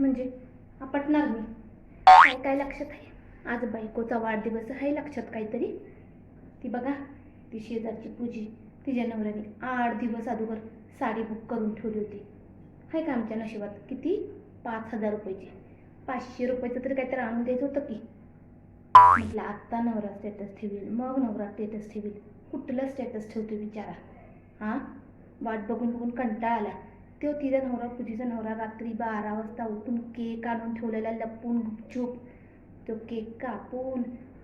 म्हणजे आपटणार मी. काय काय लक्षात आहे? आज बायकोचा वाढदिवस आहे लक्षात काहीतरी? ती बघा ती शेजारची पूजी तिच्या नवऱ्याने आठ दिवस अगोदर साडी बुक करून ठेवली होती. आहे का आमच्या नशिबात? किती? पाच हजार रुपयाची. पाचशे रुपयाचं तरी काहीतरी आणून द्यायचं होतं की. म्हटलं आत्ता नवरा स्टेटस ठेवील मग नवरा स्टेटस ठेवील. कुठलं स्टेटस ठेवतो विचारा हां? वाट बघून बघून कंटाळा आला. तो तिचा नवरा पूजीचा नवरा रात्री बारा वाजता उठून केक आणून ठेवलेला लपून गुपचूप तो केक कापून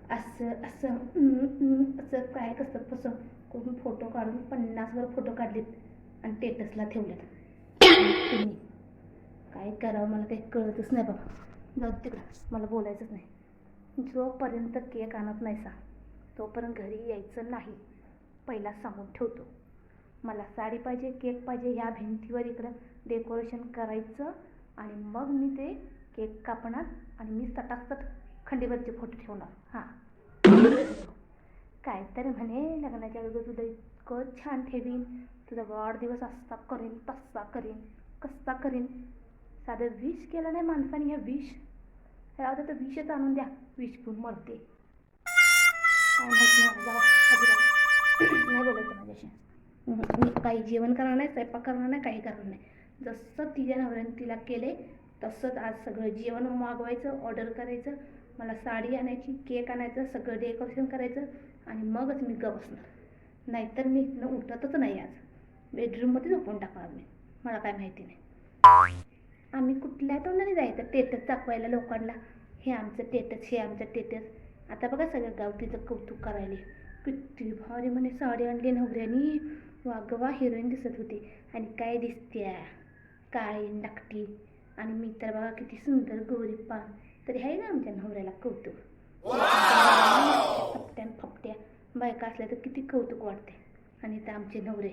असं असं असं काय कसं कसं करून फोटो काढून पन्नासवर फोटो काढलेत आणि टेटसला ठेवलेत. तुम्ही काय करावं मला काही कळतच नाही बाबा. जाऊ तिकडं मला बोलायचंच नाही. जोपर्यंत केक आणत नाही सा तोपर्यंत घरी यायचं नाही. पहिला सांगून ठेवतो. मला साडी पाहिजे केक पाहिजे ह्या भिंतीवर इकडं डेकोरेशन करायचं आणि मग मी ते केक कापणार आणि मी सटासट खंडीवरचे फोटो ठेवणार. हां. काय तर म्हणे लग्नाच्या अगोदर तुझं इतकं छान ठेवीन तुझा वाढदिवस असा करीन तसा करीन कसा करीन. साधं विष केलं नाही माणसाने ह्या विष राहू दे तर विषच आणून द्या. विष घेऊन मरते. काय माहिती नाही मला, जावा, नाही बोलायचं माझ्याशी. काही जेवण करणार नाही स्वयंपाक करणार नाही काही करणार नाही. जसं तिच्या नवऱ्याने तिला केले तसंच आज सगळं जेवण मागवायचं ऑर्डर करायचं मला साडी आणायची केक आणायचं सगळं डेकोरेशन करायचं आणि मगच मी ग असणार नाहीतर मी इथनं उठतच नाही आज. बेडरूममध्ये झोपून टाकणार मी मला काय माहिती नाही. आम्ही कुठल्या तोंडाने जायचं? टेटस दाखवायला लोकांना. हे आमचं टेटस हे आमचं टेटस आता बघा सगळं गाव तिचं कौतुक करायले. किती भारी म्हणे साडी आणली नवऱ्यानी. वागवा हिरोईन दिसत होती आणि काय दिसत्या? काळी नकटी? आणि मी तर बघा किती सुंदर गोरी पान. तरी आहे ना आमच्या नवऱ्याला कौतुक? फपट्यान फपट्या. बायका असल्या तर किती कौतुक वाटते. आणि तर आमचे नवरे.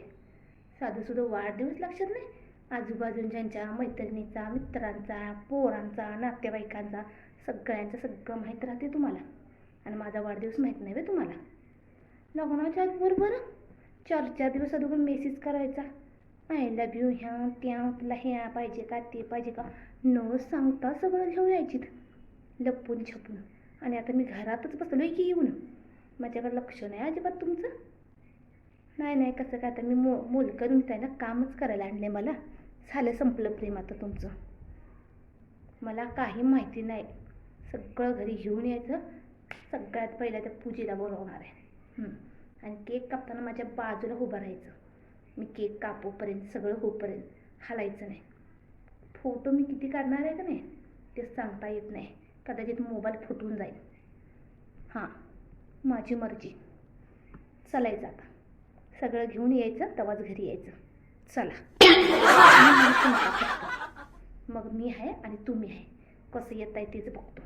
साधं सुद्धा वाढदिवस लक्षात नाही? आजूबाजूंच्या मैत्रिणीचा मित्रांचा पोरांचा नातेवाईकांचा सगळ्यांचं सगळं माहीत राहते तुम्हाला. आणि माझा वाढदिवस माहीत नाही बे तुम्हाला. लग्नाच्या आधी बरोबर चार चार दिवस अगोदर मेसेज करायचा आय लव्ह यू ह्या त्या तुला ह्या पाहिजे का ते पाहिजे का? न सांगता सगळं घेऊन यायची लपून छपून. आणि आता मी घरातच बसलो की येऊन. माझ्याकडे लक्ष नाही अजिबात तुमचं. नाही नाही कसं काय आता मी मो मोल करून ना कामच करायला आणले मला. झालं संपलं प्रेम आता तुमचं. मला काही माहिती नाही. सगळं घरी घेऊन यायचं. सगळ्यात पहिल्या त्या पूजेला बोलवणार आहे. आणि केक कापताना माझ्या बाजूला उभं राहायचं. मी केक कापूपर्यंत सगळं होईपर्यंत हलायचं नाही. फोटो मी किती काढणार आहे का नाही ते सांगता येत नाही. कदाचित मोबाईल फुटून जाईल. हां माझी मर्जी. चलायचं आता. सगळं घेऊन यायचं तेव्हाच घरी यायचं. चला. मग मी आहे आणि तुम्ही आहे. कसं येत आहे तेच बघतो.